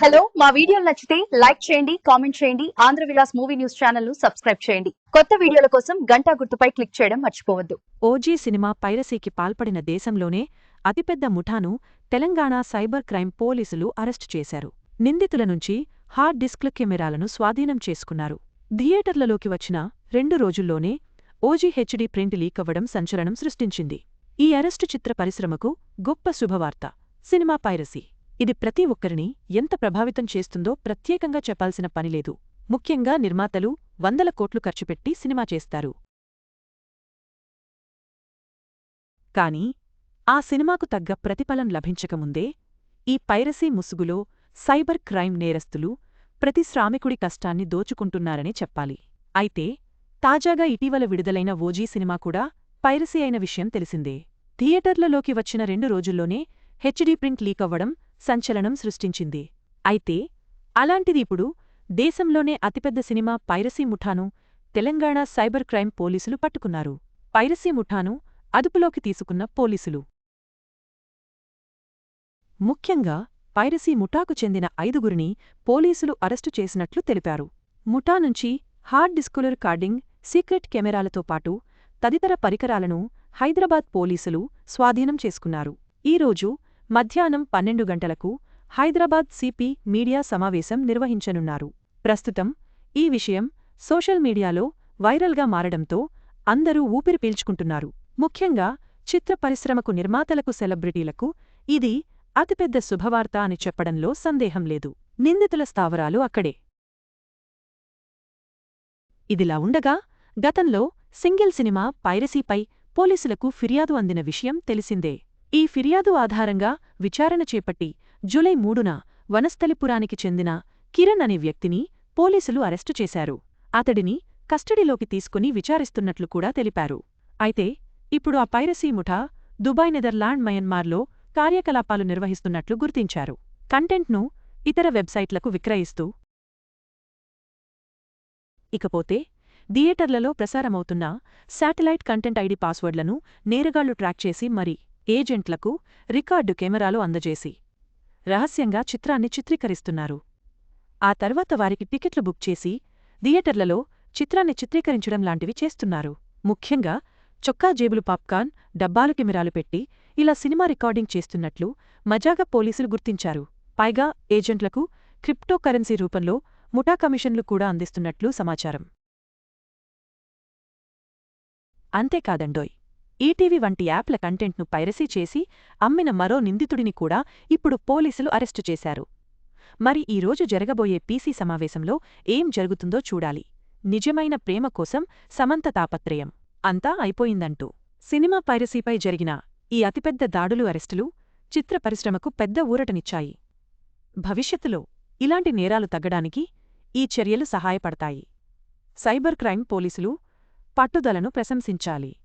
Hello మా వీడియోలు నచ్చితే లైక్ చేయండి కామెంట్ చేయండి ఆంధ్ర విలాస్ మూవీ న్యూస్ ఛానల్ను సబ్స్క్రైబ్ చేయండి. కొత్త వీడియోల కోసం గంటా గుర్తుపై క్లిక్ చేయడం మర్చిపోవద్దు. ఓజీ సినిమా పైరసీకి పాల్పడిన దేశంలోనే అతిపెద్ద ముఠాను తెలంగాణ సైబర్ క్రైమ్ పోలీసులు అరెస్టు చేశారు. నిందితుల నుంచి హార్డ్ డిస్క్ల కెమెరాలను స్వాధీనం చేసుకున్నారు. థియేటర్లలోకి వచ్చిన రెండు రోజుల్లోనే ఓజీ హెచ్డీ ప్రింట్ లీకవ్వడం సంచలనం సృష్టించింది. ఈ అరెస్టు చిత్ర పరిశ్రమకు గొప్ప శుభవార్త. Cinema piracy. ఇది ప్రతి ఒక్కరిని ఎంత ప్రభావితం చేస్తుందో ప్రత్యేకంగా చెప్పాల్సిన పనిలేదు ముఖ్యంగా నిర్మాతలు వందల కోట్లు ఖర్చుపెట్టి సినిమా చేస్తారు. కాని ఆ సినిమాకు తగ్గ ప్రతిఫలం లభించకముందే ఈ పైరసీ ముసుగులో సైబర్ క్రైమ్ నేరస్తులు ప్రతి శ్రామికుడి కష్టాన్ని దోచుకుంటున్నారని చెప్పాలి. అయితే తాజాగా ఇటీవల విడుదలైన ఓజీ సినిమా కూడా పైరసీ అయిన విషయం తెలిసిందే. థియేటర్లలోకి వచ్చిన రెండు రోజుల్లోనే హెచ్డీ ప్రింట్ లీకవ్వడం సంచలనం సృష్టించింది. అయితే అలాంటిది ఇప్పుడు దేశంలోనే అతిపెద్ద సినిమా పైరసీ ముఠాను తెలంగాణ సైబర్ క్రైమ్ పోలీసులు పట్టుకున్నారు. పైరసీ ముఠాను అదుపులోకి తీసుకున్న పోలీసులు. ముఖ్యంగా పైరసీ ముఠాకు చెందిన ఐదుగురిని పోలీసులు అరెస్టు చేసినట్లు తెలిపారు. ముఠా నుంచి హార్డ్ డిస్కులర్ కార్డింగ్ సీక్రెట్ కెమెరాలతో పాటు తదితర పరికరాలను హైదరాబాద్ పోలీసులు స్వాధీనం చేసుకున్నారు. ఈరోజు మధ్యాహ్నం పన్నెండు గంటలకు హైదరాబాద్ సిపి మీడియా సమావేశం నిర్వహించనున్నారు. ప్రస్తుతం ఈ విషయం సోషల్ మీడియాలో వైరల్గా మారడంతో అందరూ ఊపిరి పీల్చుకుంటున్నారు. ముఖ్యంగా చిత్ర పరిశ్రమకు నిర్మాతలకు సెలబ్రిటీలకు ఇది అతిపెద్ద శుభవార్త అని చెప్పడంలో సందేహం లేదు. నిందితుల స్థావరాలు అక్కడే. ఇదిలా ఉండగా గతంలో సింగిల్ సినిమా పైరసీపై పోలీసులకు ఫిర్యాదు అందిన విషయం తెలిసిందే. ఈ ఫిర్యాదు ఆధారంగా విచారణ చేపట్టి జూలై మూడున వనస్థలిపురానికి చెందిన కిరణ్ అనే వ్యక్తిని పోలీసులు అరెస్టు చేశారు. అతడిని కస్టడీలోకి తీసుకుని విచారిస్తున్నట్లు కూడా తెలిపారు. అయితే ఇప్పుడు ఆ పైరసీ ముఠా దుబాయ్ నెదర్లాండ్ మయన్మార్లో కార్యకలాపాలు నిర్వహిస్తున్నట్లు గుర్తించారు. కంటెంట్ను ఇతర వెబ్సైట్లకు విక్రయిస్తూ ఇకపోతే థియేటర్లలో ప్రసారమవుతున్న శాటిలైట్ కంటెంట్ ఐడి పాస్వర్డ్లను నేరగాళ్ళు ట్రాక్ చేసి మరి ఏజెంట్లకు రికార్డు కెమెరాలు అందజేసి రహస్యంగా చిత్రాన్ని చిత్రీకరిస్తున్నారు. ఆ తర్వాత వారికి టికెట్లు బుక్ చేసి థియేటర్లలో చిత్రాన్ని చిత్రీకరించడం లాంటివి చేస్తున్నారు. ముఖ్యంగా చొక్కా జేబులు పాప్కార్న్ డబ్బాలు కెమెరాలు పెట్టి ఇలా సినిమా రికార్డింగ్ చేస్తున్నట్లు మజాగా పోలీసులు గుర్తించారు. పైగా ఏజెంట్లకు క్రిప్టో కరెన్సీ రూపంలో ముఠా కమిషన్లు కూడా అందిస్తున్నట్లు సమాచారం. అంతేకాదండోయ్! ఈటీవీ వంటి యాప్ల కంటెంట్ను పైరసీ చేసి అమ్మిన మరో నిందితుడిని కూడా ఇప్పుడు పోలీసులు అరెస్టు చేశారు. మరి ఈరోజు జరగబోయే పీసీ సమావేశంలో ఏం జరుగుతుందో చూడాలి. నిజమైన ప్రేమ కోసం సమంత తాపత్రయం. అంతా అయిపోయిందంటూ. సినిమా పైరసీపై జరిగిన ఈ అతిపెద్ద దాడులు అరెస్టులు చిత్ర పరిశ్రమకు పెద్ద ఊరటనిచ్చాయి. భవిష్యత్తులో ఇలాంటి నేరాలు తగ్గడానికి ఈ చర్యలు సహాయపడతాయి. సైబర్ క్రైమ్ పోలీసులు పట్టుదలను ప్రశంసించాలి.